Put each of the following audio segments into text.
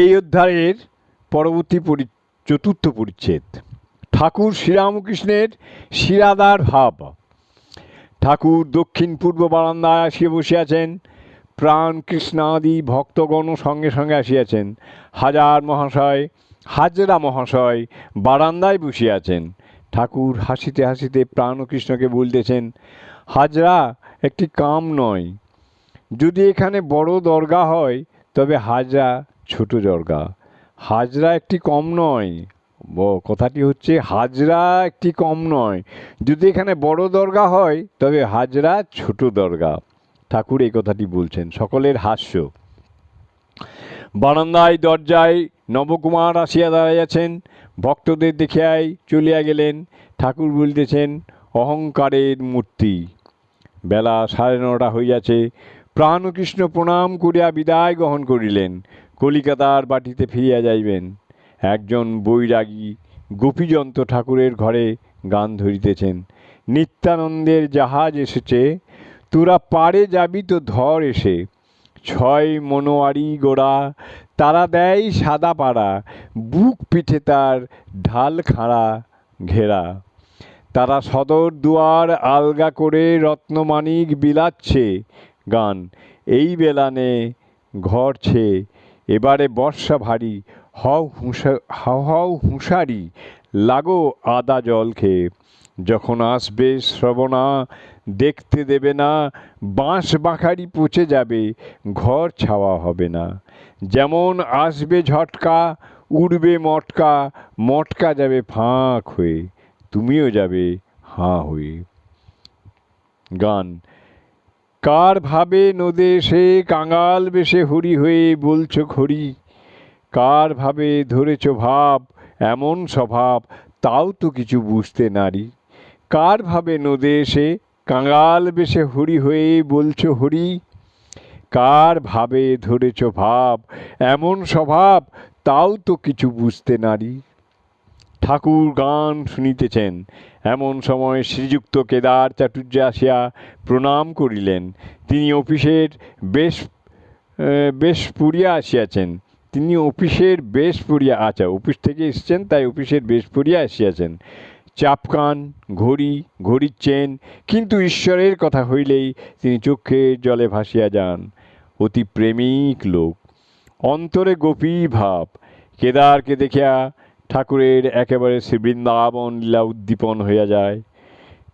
এই অধ্যায়ের পরবর্তী পরি, চতুর্থ পরিচ্ছেদ। ঠাকুর শ্রীরামকৃষ্ণের শিরাদার ভাব। ঠাকুর দক্ষিণ পূর্ব বারান্দায় আসিয়া বসে আছেন, প্রাণ কৃষ্ণাদি ভক্তগণ সঙ্গে সঙ্গে আসিয়াছেন। হাজার মহাশয়, হাজরা মহাশয় বারান্দায় বসিয়া আছেন। ঠাকুর হাসিতে হাসিতে প্রাণকৃষ্ণকে বলতেছেন, হাজরা, একটি কাম নয়। যদি এখানে বড় দরগা হয়, তবে হাজরা ছোট দরগা হাজরা একটি কম নয়। কথাটি হচ্ছে হাজরা একটি কম নয়। যদি এখানে বড় দরগা হয়, তবে হাজরা ছোট দরগা। ঠাকুর এই কথাটি বলছেন, সকলের হাস্য। বারান্দায় দরজায় নবকুমার আসিয়া দাঁড়াইয়াছেন, ভক্তদের দেখিয়াই চলিয়া গেলেন। ঠাকুর বলিতেছেন, অহংকারের মূর্তি। বেলা সাড়ে নটা হইয়াছে, প্রাণকৃষ্ণ প্রণাম করিয়া বিদায় গ্রহণ করিলেন। কলিকাতার বাটিতে ফিরিয়া যাইবেন। একজন বৈরাগী গোপীজন্ত ঠাকুরের ঘরে গান ধরিতেছেন। নিত্যানন্দের জাহাজ এসেছে, তোরা পারে যাবি তো ধর এসে। ছয় মনোয়ারি গোড়া, তারা দেয় সাদা পাড়া, বুক পিঠে তার ঢাল খাড়া ঘেরা। তারা সদর দুয়ার আলগা করে রত্নমানিক বিলাচ্ছে গান। এই বেলানে ঘরছে এবারে বর্ষা ভারী, হও হাও হাও হুঁশারি, লাগো আদা জল খেয়ে। যখন আসবে শ্রবণা, দেখতে দেবে না, বাঁশ বাঁখারি পচে যাবে, ঘর ছাওয়া হবে না। যেমন আসবে ঝটকা, উড়বে মটকা মটকা যাবে ফাঁক হয়ে, তুমিও যাবে হাঁ হয়ে। গান কার ভাবে নদে সে কাঙাল বেশে হরি হয়ে বলছো খড়ি কার ভাবে ধরেছ ভাব? এমন স্বভাব, তাও তো কিছু বুঝতে নারী। কার ভাবে নদে এসে কাঙাল বেশে হরি হয়ে বলছো হরি? কার ভাবে ধরেছ ভাব? এমন স্বভাব, তাও তো কিছু বুঝতে নারী। ঠাকুর গান শুনিতেছেন। এমন সময় শ্রীযুক্ত কেদার চাটুর্য আসিয়া প্রণাম করিলেন। তিনি অফিসের বেশ বেশ পুরিয়া আসিয়াছেন। তিনি অফিসের বেশ পুরিয়া আচ্ছা অফিস থেকে এসেছেন, তাই অফিসের বেশ পুরিয়া আসিয়াছেন। চাপকান ঘড়ি, ঘড়ির চেন, কিন্তু ঈশ্বরের কথা হইলেই তিনি চোখের জলে ভাসিয়া যান। অতি প্রেমিক লোক। অন্তরে গোপী ভাব। কেদারকে দেখিয়া ঠাকুরের একেবারে শ্রী বৃন্দাবন লীলা উদ্দীপন হইয়া যায়।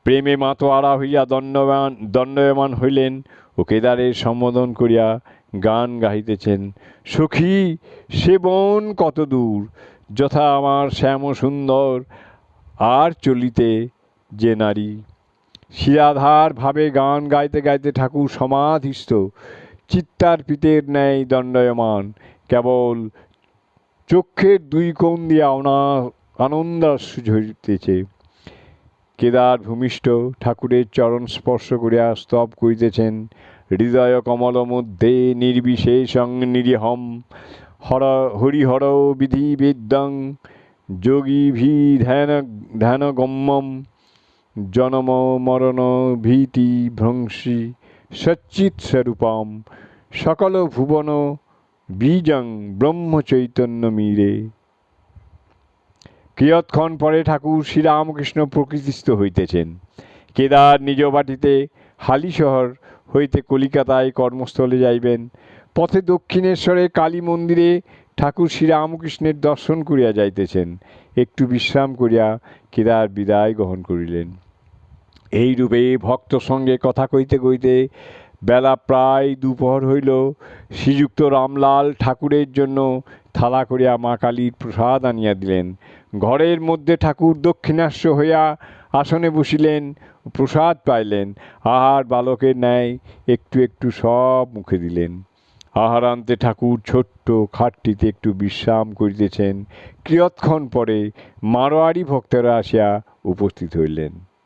প্রেমে মাতোয়ারা হইয়া দণ্ডবান, দণ্ডয়মান হইলেন ও কেদারের সম্বোধন করিয়া গান গাহিতেছেন, সখী, সে বন কত দূর? যথা আমার শ্যাম সুন্দর, আর চলিতে যে নারী। শিরাধার ভাবে গান গাইতে গাইতে ঠাকুর সমাধিস্থ। চিত্তার পিতের ন্যায় দণ্ডয়মান, কেবল চক্ষের দুই কোণ দিয়া অনা আনন্দাশ্রু ঝরিতেছে কেদার ভূমিষ্ঠ ঠাকুরের চরণ স্পর্শ করিয়া স্তব করিতেছেন। হৃদয় কমল মধ্যে নির্বিশেষং নিরীহম। হর, হরিহর বিধি বেদ্যং। যোগীভি ধ্যান ধ্যানগম্যম জনম মরণ ভীতি ভ্রংশী সচ্চিৎ স্বরূপম। সকল ভুবন বীজং ব্রহ্মচৈতন্য মীরে কিয়ৎক্ষণ পরে ঠাকুর শ্রীরামকৃষ্ণ প্রকৃতিস্থ হইতেছেন। কেদার নিজ বাটিতে হালিশহর হইতে কলিকাতায় কর্মস্থলে যাইবেন। পথে দক্ষিণেশ্বরে কালী মন্দিরে ঠাকুর শ্রীরামকৃষ্ণের দর্শন করিয়া যাইতেছেন। একটু বিশ্রাম করিয়া কেদার বিদায় গ্রহণ করিলেন। এই রূপে ভক্ত সঙ্গে কথা কইতে কইতে বেলা প্রায় দুপহর হইল। শ্রীযুক্ত রামলাল ঠাকুরের জন্য থালা করিয়া মা কালীর প্রসাদ আনিয়া দিলেন। ঘরের মধ্যে ঠাকুর দক্ষিণাস্য হইয়া আসনে বসিলেন, প্রসাদ পাইলেন। আহার বালকের ন্যায় একটু একটু সব মুখে দিলেন। আহারান্তে ঠাকুর ছোট্ট খাটটিতে একটু বিশ্রাম করিতেছেন। কিয়ৎক্ষণ পরে মারোয়ারি ভক্তরা আসিয়া উপস্থিত হইলেন।